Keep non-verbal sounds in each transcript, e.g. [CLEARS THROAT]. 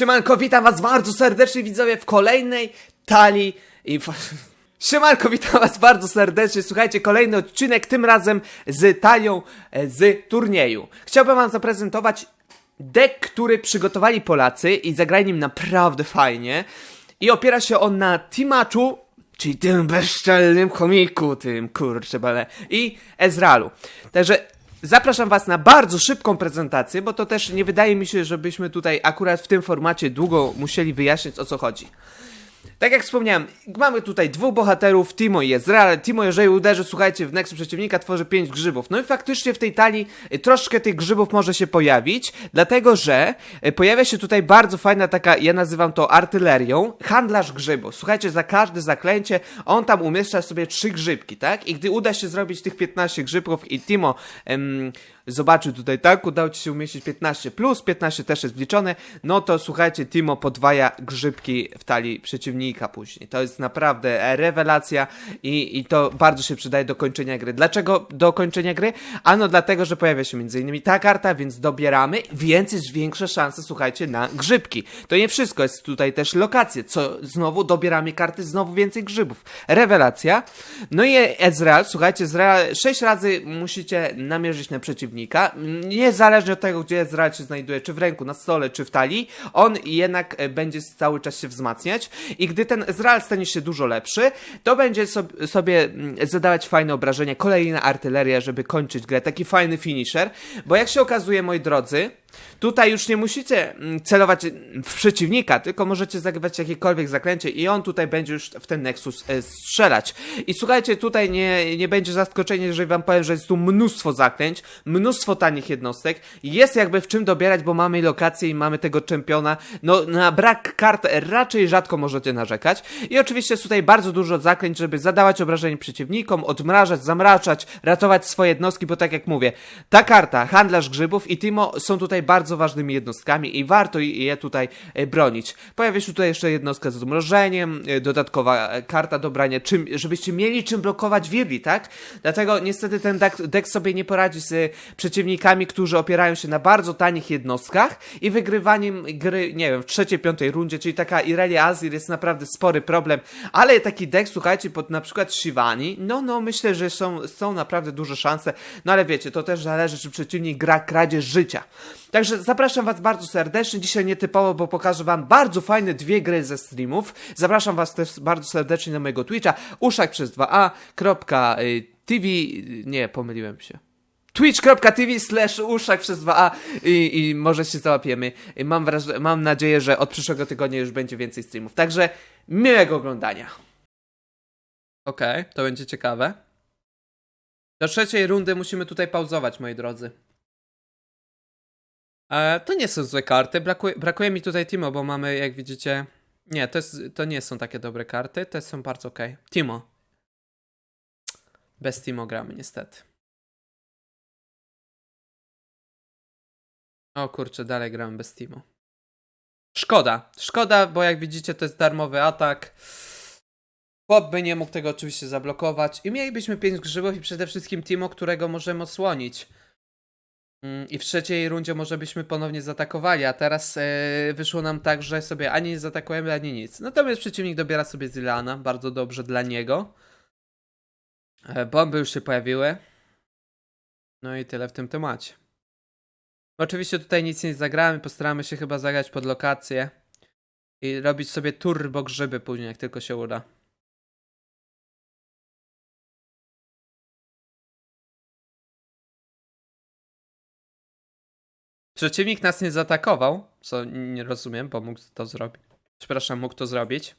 Siemanko, witam was bardzo serdecznie widzowie w kolejnej talii i... [LAUGHS] Siemanko, witam was bardzo serdecznie. Słuchajcie, kolejny odcinek, tym razem z talią e, z turnieju. Chciałbym wam zaprezentować deck, który przygotowali Polacy i zagrali nim naprawdę fajnie. I opiera się on na Timaczu, czyli tym bezczelnym komiku, tym kurczę bale, i Ezralu. Także zapraszam was na bardzo szybką prezentację, bo to też nie wydaje mi się, żebyśmy tutaj akurat w tym formacie długo musieli wyjaśnić o co chodzi. Tak jak wspomniałem, mamy tutaj dwóch bohaterów, Timo i Ezreal. Timo, jeżeli uderzy, słuchajcie, w nexu przeciwnika, tworzy pięć grzybów. No i faktycznie w tej talii y, troszkę tych grzybów może się pojawić, dlatego że y, pojawia się tutaj bardzo fajna taka, ja nazywam to artylerią, handlarz grzybów. Słuchajcie, za każde zaklęcie on tam umieszcza sobie trzy grzybki, tak? I gdy uda się zrobić tych 15 grzybków i Timo em, zobaczył tutaj, tak, udało ci się umieścić 15 plus, 15 też jest wliczone, no to słuchajcie, Timo podwaja grzybki w talii przeciwnika później. To jest naprawdę rewelacja i, i to bardzo się przydaje do kończenia gry. Dlaczego do kończenia gry? Ano dlatego, że pojawia się innymi ta karta, więc dobieramy, więc jest większa szansa, słuchajcie, na grzybki. To nie wszystko, jest tutaj też lokacje, co znowu dobieramy karty, znowu więcej grzybów. Rewelacja. No i Ezreal, słuchajcie, Ezreal 6 razy musicie namierzyć na przeciwnika, niezależnie od tego, gdzie Ezreal się znajduje, czy w ręku, na stole, czy w talii, on jednak e, będzie cały czas się wzmacniać. I gdy ten Ezreal stanie się dużo lepszy, to będzie sob- sobie mm, zadawać fajne obrażenia, kolejna artyleria, żeby kończyć grę, taki fajny finisher, bo jak się okazuje, moi drodzy, Tutaj już nie musicie mm, celować w przeciwnika, tylko możecie zagrywać jakiekolwiek zaklęcie i on tutaj będzie już w ten Nexus e, strzelać. I słuchajcie, tutaj nie, nie będzie zaskoczenia, jeżeli wam powiem, że jest tu mnóstwo zaklęć, tanich jednostek. Jest jakby w czym dobierać, bo mamy lokację i mamy tego czempiona. No, na brak kart raczej rzadko możecie narzekać. I oczywiście jest tutaj bardzo dużo zaklęć, żeby zadawać obrażeń przeciwnikom, odmrażać, zamraczać, ratować swoje jednostki, bo tak jak mówię, ta karta, handlarz grzybów i Timo są tutaj bardzo ważnymi jednostkami i warto je tutaj e, bronić. Pojawia się tutaj jeszcze jednostka z odmrożeniem, e, dodatkowa e, karta do brania, czym, żebyście mieli czym blokować wirli, tak? Dlatego niestety ten deck, sobie nie poradzi z przeciwnikami, którzy opierają się na bardzo tanich jednostkach i wygrywaniem gry, nie wiem, w trzeciej, piątej rundzie, czyli taka Irelia Azir jest naprawdę spory problem, ale taki deck, słuchajcie, pod na przykład Shivani, no, no, myślę, że są, są naprawdę duże szanse, no ale wiecie, to też zależy, czy przeciwnik gra kradzież życia. Także zapraszam Was bardzo serdecznie. Dzisiaj nietypowo, bo pokażę Wam bardzo fajne dwie gry ze streamów. Zapraszam Was też bardzo serdecznie na mojego Twitcha uszak przez 2a. kropka, y, TV. Nie, pomyliłem się. Twitch.tv slash uszak przez 2a i, i może się załapiemy. Mam, wraż- mam nadzieję, że od przyszłego tygodnia już będzie więcej streamów. Także miłego oglądania. Okej, to będzie ciekawe. Do trzeciej rundy musimy tutaj pauzować, moi drodzy. E, to nie są złe karty. Brakuje, brakuje mi tutaj Timo, bo mamy, jak widzicie. Nie, to, jest, to nie są takie dobre karty. Te są bardzo ok. Timo. Bez Timo gramy, niestety. O kurczę, dalej gramy bez Timo. Szkoda. Szkoda, bo jak widzicie, to jest darmowy atak. Chłop by nie mógł tego oczywiście zablokować. I mielibyśmy 5 grzybów i przede wszystkim Timo, którego możemy osłonić. Mm, I w trzeciej rundzie może byśmy ponownie zaatakowali, a teraz e, wyszło nam tak, że sobie ani nie zaatakujemy, ani nic. Natomiast przeciwnik dobiera sobie Zilana, bardzo dobrze dla niego. E, bomby już się pojawiły. No i tyle w tym temacie. Oczywiście tutaj nic nie zagramy, postaramy się chyba zagrać pod lokację. I robić sobie turbo grzyby później, jak tylko się uda. Przeciwnik nas nie zaatakował, co nie rozumiem, bo mógł to zrobić. Przepraszam, mógł to zrobić.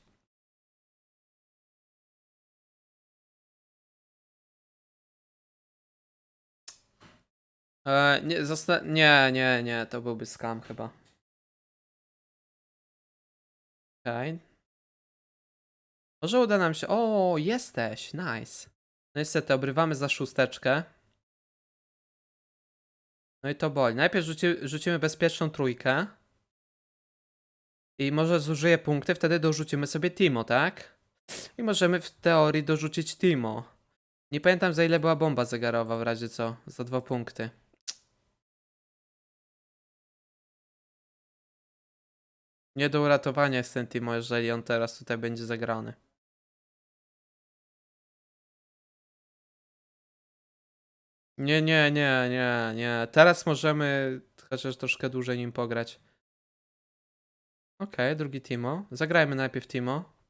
E, nie, zosta- nie, nie, nie, to byłby skam chyba. Okej. Może uda nam się. O, jesteś, nice. No niestety, obrywamy za szósteczkę. No i to boli. Najpierw rzuci, rzucimy bezpieczną trójkę. I może zużyję punkty, wtedy dorzucimy sobie Timo, tak? I możemy w teorii dorzucić Timo. Nie pamiętam za ile była bomba zegarowa w razie co. Za dwa punkty. Nie do uratowania jest ten Timo, jeżeli on teraz tutaj będzie zagrany. Nie, nie, nie, nie, nie. Teraz możemy chociaż troszkę dłużej nim pograć. Okej, drugi Timo. Zagrajmy najpierw Timo.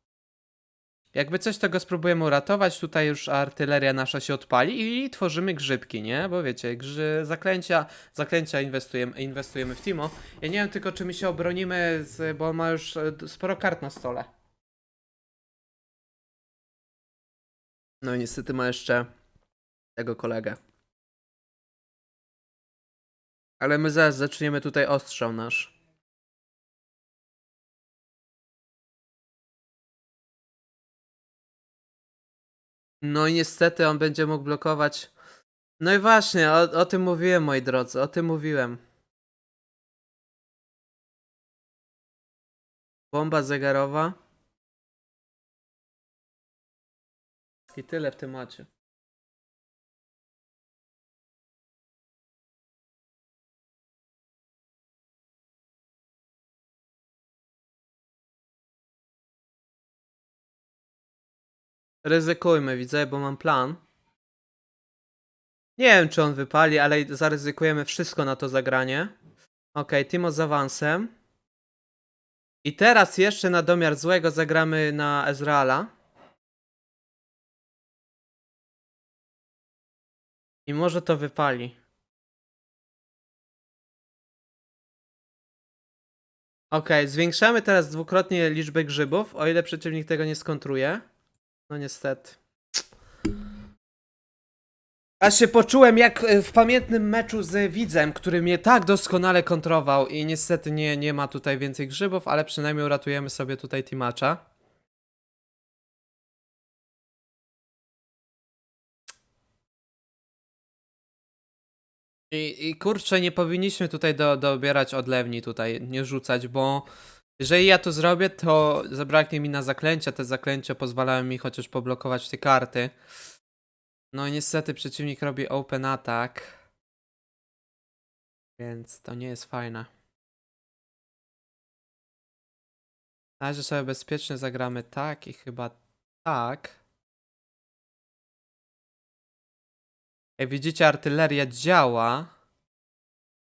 Jakby coś, to go spróbujemy uratować. Tutaj już artyleria nasza się odpali i tworzymy grzybki, nie? Bo wiecie, grzy... zaklęcia, zaklęcia inwestujemy, inwestujemy w Timo. Ja nie wiem tylko, czy my się obronimy, z... bo ma już e, sporo kart na stole. No i niestety ma jeszcze tego kolegę. Ale my zaraz zaczniemy tutaj ostrzał nasz. No i niestety on będzie mógł blokować. No i właśnie, o, o tym mówiłem, moi drodzy, o tym mówiłem. Bomba zegarowa. I tyle w temacie. Ryzykujmy, widzę, bo mam plan. Nie wiem, czy on wypali, ale zaryzykujemy wszystko na to zagranie. Okej, Timo z awansem. I teraz jeszcze na domiar złego zagramy na Ezreala. I może to wypali. Okej, zwiększamy teraz dwukrotnie liczbę grzybów, o ile przeciwnik tego nie skontruje. No niestety. Aż się poczułem jak e, w pamiętnym meczu z widzem, który mnie tak doskonale kontrował i niestety nie, nie ma tutaj więcej grzybów, ale przynajmniej uratujemy sobie tutaj Timacza. I, I kurczę, nie powinniśmy tutaj do, dobierać odlewni tutaj, nie rzucać, bo jeżeli ja to zrobię, to zabraknie mi na zaklęcia. Te zaklęcia pozwalają mi chociaż poblokować te karty. No i niestety przeciwnik robi open attack. Więc to nie jest fajne. Na sobie bezpiecznie zagramy tak i chyba tak. Jak widzicie, artyleria działa.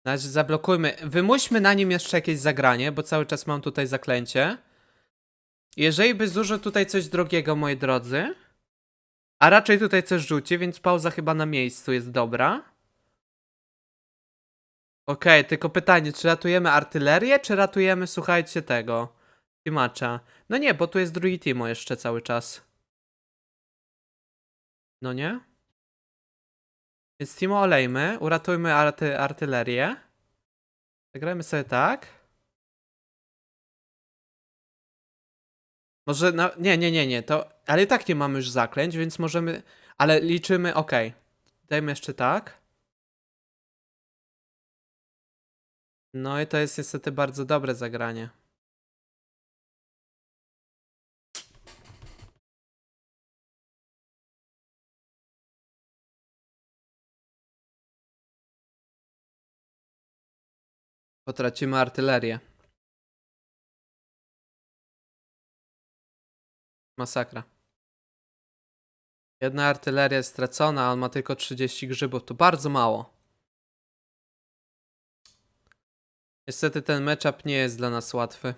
Na razie zablokujmy. Wymuśmy na nim jeszcze jakieś zagranie, bo cały czas mam tutaj zaklęcie. Jeżeli by zużył tutaj coś drogiego, moi drodzy, a raczej tutaj coś rzuci, więc pauza chyba na miejscu jest dobra. Okej, tylko pytanie, czy ratujemy artylerię, czy ratujemy, słuchajcie, tego, Timacza? No nie, bo tu jest drugi Timo jeszcze cały czas. No nie? Więc Timo olejmy, uratujmy arty artylerię. Zagrajmy sobie tak. Może na... Nie, nie, nie, nie, to... Ale i tak nie mamy już zaklęć, więc możemy... Ale liczymy, okej. Dajmy jeszcze tak. No i to jest niestety bardzo dobre zagranie. Potracimy artylerię. Masakra. Jedna artyleria jest stracona, a on ma tylko 30 grzybów. To bardzo mało. Niestety ten matchup nie jest dla nas łatwy.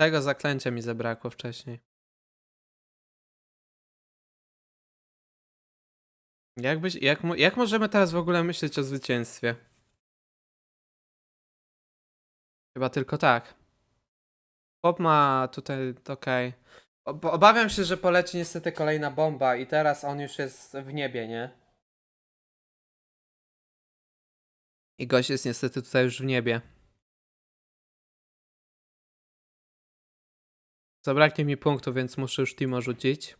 Tego zaklęcia mi zabrakło wcześniej. Jak, mo- jak możemy teraz w ogóle myśleć o zwycięstwie? Chyba tylko tak. Chłop ma tutaj, okej. Ob- Obawiam się, że poleci niestety kolejna bomba i teraz on już jest w niebie, nie? I gość jest niestety tutaj już w niebie. Zabraknie mi punktu, więc muszę już Timo rzucić.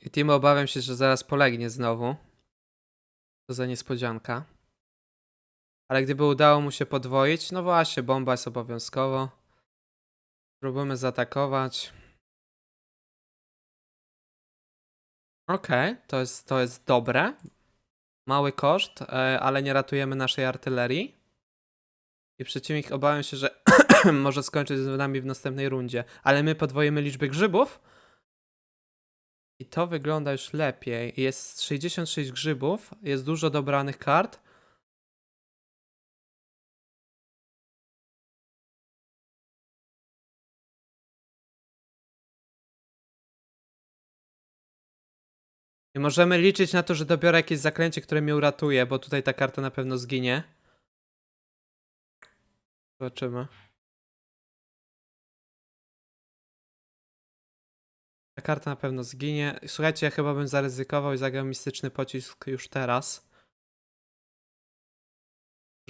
I Timo obawiam się, że zaraz polegnie znowu. To za niespodzianka. Ale gdyby udało mu się podwoić, no właśnie, bomba jest obowiązkowo. Próbujemy zaatakować. Okej, to, jest, to jest dobre. Mały koszt, e, ale nie ratujemy naszej artylerii. I przeciwnik obawiam się, że [CLEARS THROAT] może skończyć z nami w następnej rundzie. Ale my podwoimy liczbę grzybów. I to wygląda już lepiej. Jest 66 grzybów, jest dużo dobranych kart. I możemy liczyć na to, że dobiorę jakieś zaklęcie, które mnie uratuje, bo tutaj ta karta na pewno zginie. Zobaczymy. Ta karta na pewno zginie. Słuchajcie, ja chyba bym zaryzykował i zagrał mistyczny pocisk już teraz.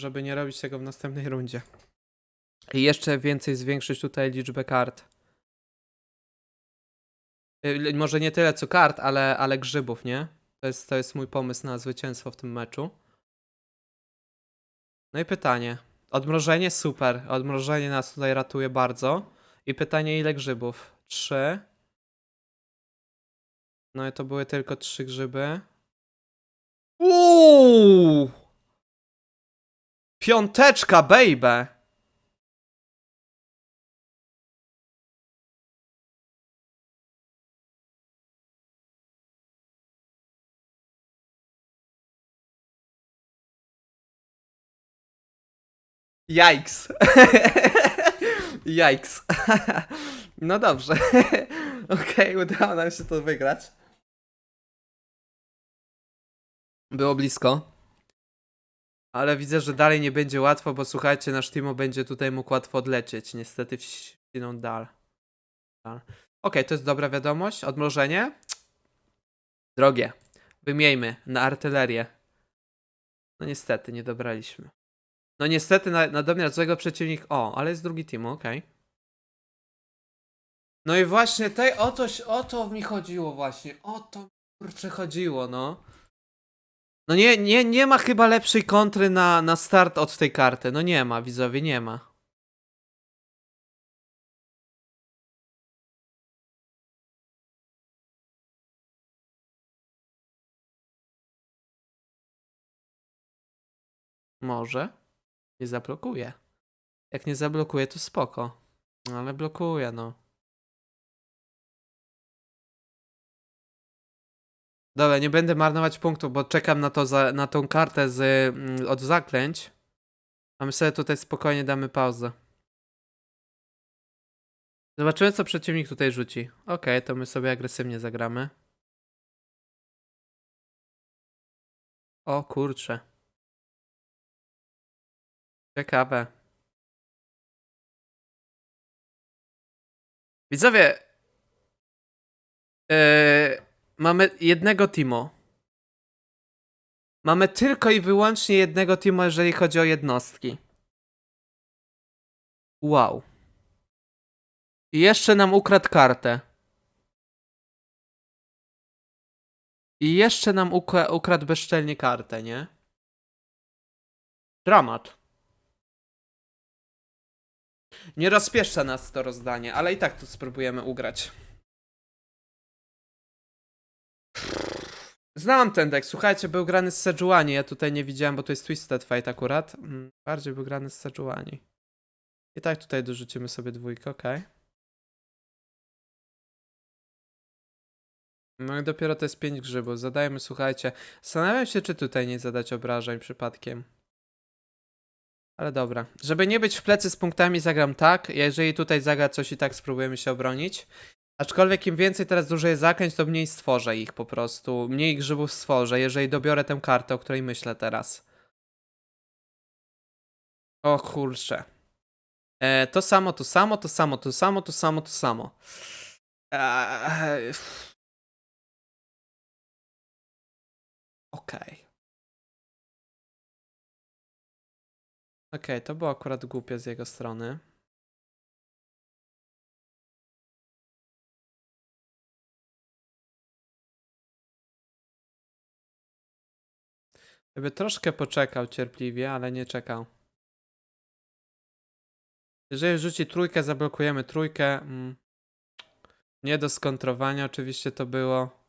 Żeby nie robić tego w następnej rundzie. I jeszcze więcej zwiększyć tutaj liczbę kart. Y, Może nie tyle co kart, ale, ale grzybów, nie? To jest, to jest mój pomysł na zwycięstwo w tym meczu. No i pytanie. Odmrożenie super. Odmrożenie nas tutaj ratuje bardzo. I pytanie ile grzybów? Trzy. No i to były tylko trzy grzyby. Uuu! Piąteczka, baby! Yikes. [LAUGHS] Yikes. [LAUGHS] No dobrze. [LAUGHS] Okej, udało nam się to wygrać. Było blisko. Ale widzę, że dalej nie będzie łatwo, bo słuchajcie, nasz Timo będzie tutaj mógł łatwo odlecieć. Niestety w ściną dal. dal. Okej, to jest dobra wiadomość. Odmrożenie. Drogie. Wymiejmy na artylerię. No niestety, nie dobraliśmy. No niestety na, na domiar złego przeciwnik. O, ale jest drugi team, okej. No i właśnie tej, o to, o to mi chodziło właśnie. O to kurczę chodziło, no. No nie, nie, nie ma chyba lepszej kontry na, na start od tej karty. No nie ma, widzowie, nie ma. Może. Nie zablokuje. Jak nie zablokuje, to spoko. Ale blokuje, no. Dobra, nie będę marnować punktów, bo czekam na, to za, na tą kartę z, mm, od zaklęć. A my sobie tutaj spokojnie damy pauzę. Zobaczymy, co przeciwnik tutaj rzuci. Okej, to my sobie agresywnie zagramy. O kurcze. Ciekawe. Widzowie, yy, mamy jednego Timo. Mamy tylko i wyłącznie jednego Timo, jeżeli chodzi o jednostki. Wow. I jeszcze nam ukradł kartę. I jeszcze nam ukra- ukradł bezczelnie kartę, nie? Dramat. Nie rozpieszcza nas to rozdanie, ale i tak to spróbujemy ugrać. Znałam ten deck, słuchajcie, był grany z Sejuani, ja tutaj nie widziałem, bo to jest Twisted Fate akurat. Mm, Bardziej był grany z Sejuani. I tak tutaj dorzucimy sobie dwójkę, okej. No i dopiero to jest pięć grzybów. Zadajmy, słuchajcie. Zastanawiam się, czy tutaj nie zadać obrażeń przypadkiem. Ale dobra. Żeby nie być w plecy z punktami, zagram tak. Jeżeli tutaj zagra coś i tak spróbujemy się obronić. Aczkolwiek im więcej teraz dużo jest zakręć, to mniej stworzę ich po prostu. Mniej grzybów stworzę, jeżeli dobiorę tę kartę, o której myślę teraz. O kurczę. E, to samo, to samo, to samo, to samo, to samo, to samo. Eee, Okej. Okej, to było akurat głupie z jego strony. Gdyby troszkę poczekał cierpliwie, ale nie czekał. Jeżeli rzuci trójkę, zablokujemy trójkę. Mm. Nie do skontrowania oczywiście to było.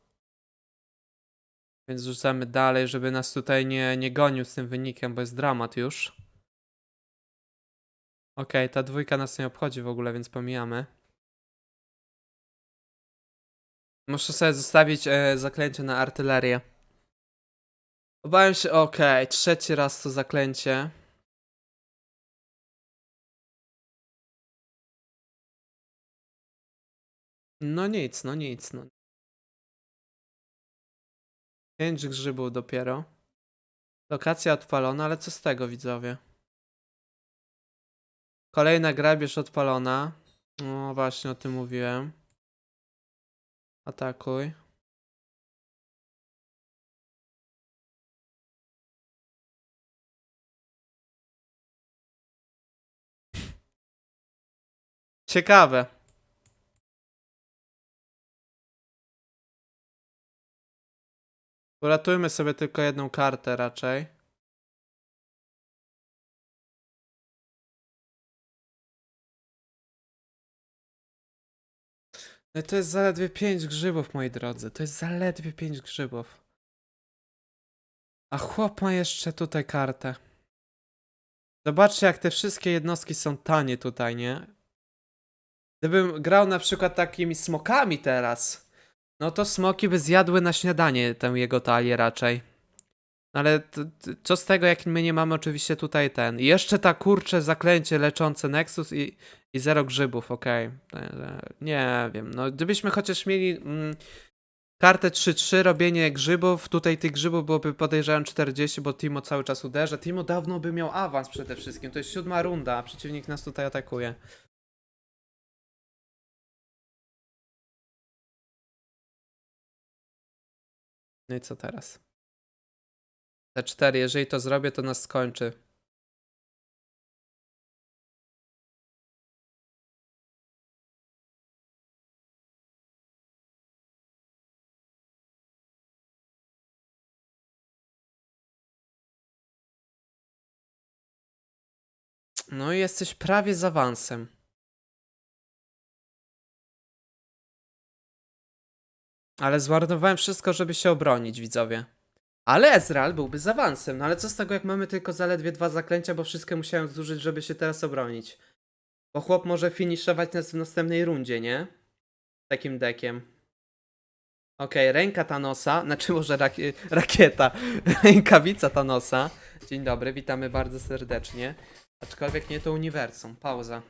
Więc rzucamy dalej, żeby nas tutaj nie, nie gonił z tym wynikiem, bo jest dramat już. Okej, ta dwójka nas nie obchodzi w ogóle, więc pomijamy. Muszę sobie zostawić e, zaklęcie na artylerię. Obawiam się, okej, trzeci raz to zaklęcie. No nic, no nic, no. Pięć grzybów dopiero. Lokacja odpalona, ale co z tego widzowie? Kolejna grabież odpalona. No właśnie o tym mówiłem. Atakuj. Ciekawe. Uratujmy sobie tylko jedną kartę raczej. No to jest zaledwie 5 grzybów, moi drodzy. To jest zaledwie 5 grzybów. A chłop ma jeszcze tutaj kartę. Zobaczcie, jak te wszystkie jednostki są tanie tutaj, nie? Gdybym grał na przykład takimi smokami teraz, no to smoki by zjadły na śniadanie tę jego talię raczej. Ale co z tego, jak my nie mamy oczywiście tutaj ten. I jeszcze ta kurcze zaklęcie leczące Nexus i, i zero grzybów, okej. E, Nie wiem, no gdybyśmy chociaż mieli mm, kartę 3-3, robienie grzybów, tutaj tych grzybów byłoby podejrzewam 40, bo Timo cały czas uderza. Timo dawno by miał awans przede wszystkim, to jest siódma runda, a przeciwnik nas tutaj atakuje. No i co teraz? Te cztery, jeżeli to zrobię, to nas skończy. No i jesteś prawie z awansem. Ale zmarnowałem wszystko, żeby się obronić, widzowie. Ale Ezreal byłby z awansem, no ale co z tego, jak mamy tylko zaledwie dwa zaklęcia, bo wszystkie musiałem zużyć, żeby się teraz obronić. Bo chłop może finiszować nas w następnej rundzie, nie? Takim dekiem. Okej, ręka Thanosa, [LAUGHS] znaczy może rak- rakieta, [LAUGHS] rękawica Thanosa. Dzień dobry, witamy bardzo serdecznie. Aczkolwiek nie to uniwersum, pauza.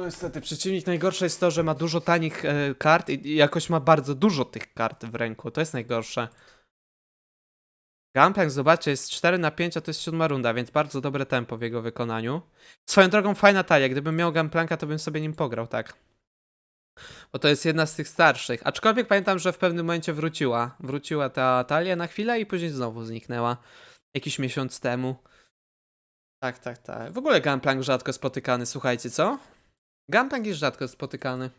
No niestety, przeciwnik najgorsze jest to, że ma dużo tanich e, kart i, jakoś ma bardzo dużo tych kart w ręku. To jest najgorsze. Gunplank, zobaczcie, jest 4 na 5, a to jest siódma runda, więc bardzo dobre tempo w jego wykonaniu. Swoją drogą fajna talia, gdybym miał Gunplanka, to bym sobie nim pograł, tak. Bo to jest jedna z tych starszych. Aczkolwiek pamiętam, że w pewnym momencie wróciła. Wróciła ta talia na chwilę i później znowu zniknęła. Jakiś miesiąc temu. Tak, tak, tak. W ogóle Gunplank rzadko spotykany, słuchajcie, co? Gunplank jest rzadko spotykany.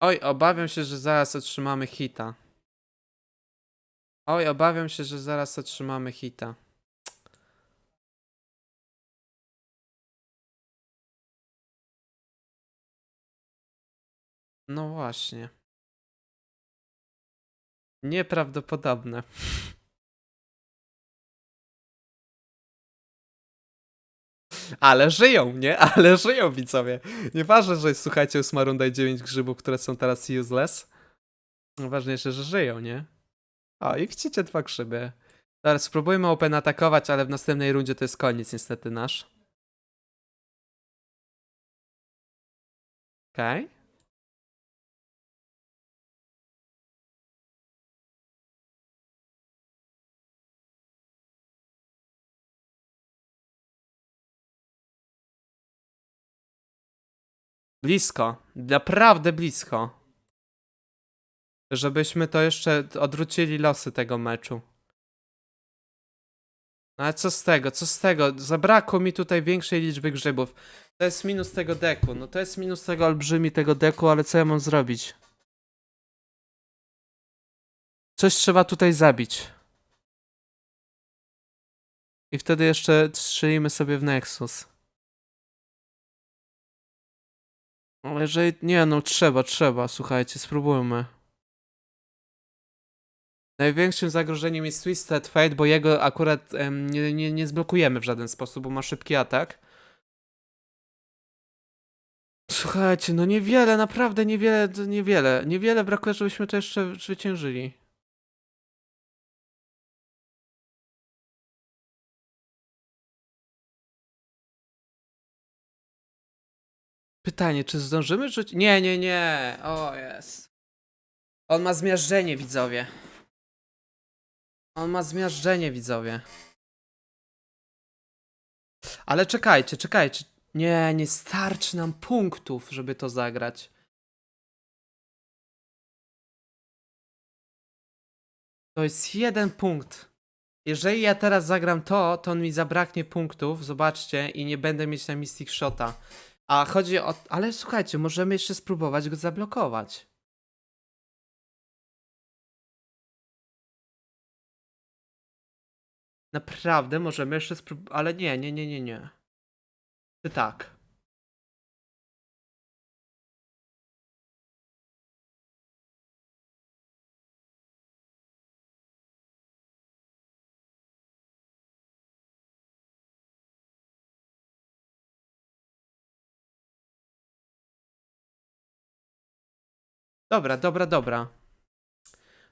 Oj, obawiam się, że zaraz otrzymamy hita. Oj, obawiam się, że zaraz otrzymamy hita. No właśnie. Nieprawdopodobne. [LAUGHS] Ale żyją, nie? [LAUGHS] Ale żyją widzowie. Nieważne, że słuchajcie, ósma runda i 9 grzybów, które są teraz useless. Ważniejsze, że żyją, nie? O, i widzicie dwa grzyby. Teraz spróbujmy open atakować, ale w następnej rundzie to jest koniec niestety nasz. Okej. Blisko. Naprawdę blisko. Żebyśmy to jeszcze odwrócili losy tego meczu. No ale co z tego, co z tego? Zabrakło mi tutaj większej liczby grzybów. To jest minus tego deku. No to jest minus tego olbrzymi tego deku, ale co ja mam zrobić? Coś trzeba tutaj zabić. I wtedy jeszcze strzelimy sobie w Nexus. Ale jeżeli... Nie no, trzeba, trzeba, słuchajcie, spróbujmy. Największym zagrożeniem jest Twisted Fate, bo jego akurat em, nie, nie, nie zblokujemy w żaden sposób, bo ma szybki atak. Słuchajcie, no niewiele, naprawdę niewiele, niewiele. Niewiele brakuje, żebyśmy to jeszcze zwyciężyli. Pytanie, czy zdążymy rzucić? Nie, nie, nie. O, jest. On ma zmiażdżenie, widzowie. On ma zmiażdżenie, widzowie. Ale czekajcie, czekajcie. Nie, nie starczy nam punktów, żeby to zagrać. To jest jeden punkt. Jeżeli ja teraz zagram to, to mi zabraknie punktów, zobaczcie, i nie będę mieć na Mystic Shota. A chodzi o... Ale słuchajcie, możemy jeszcze spróbować go zablokować. Naprawdę możemy jeszcze spróbować... Ale nie, nie, nie, nie, nie. Czy tak? Dobra, dobra, dobra.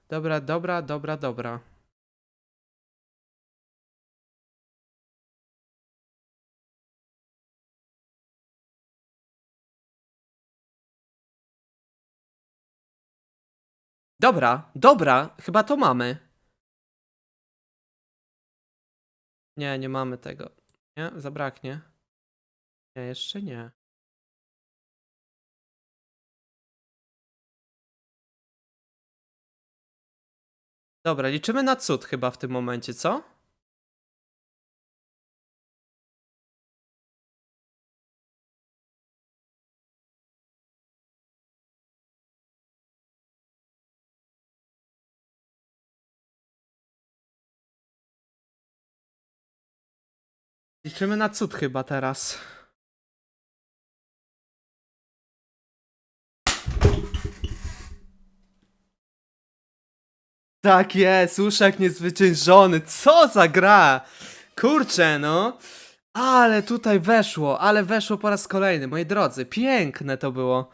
Dobra, dobra, dobra, dobra. Dobra, dobra, chyba to mamy. Nie, nie mamy tego. Nie, zabraknie. Nie, jeszcze nie. Dobra, liczymy na cud chyba w tym momencie, co? Liczymy na cud chyba teraz. Tak jest, uszak niezwyciężony. Co za gra! Kurczę, no. Ale tutaj weszło, ale weszło po raz kolejny, moi drodzy. Piękne to było.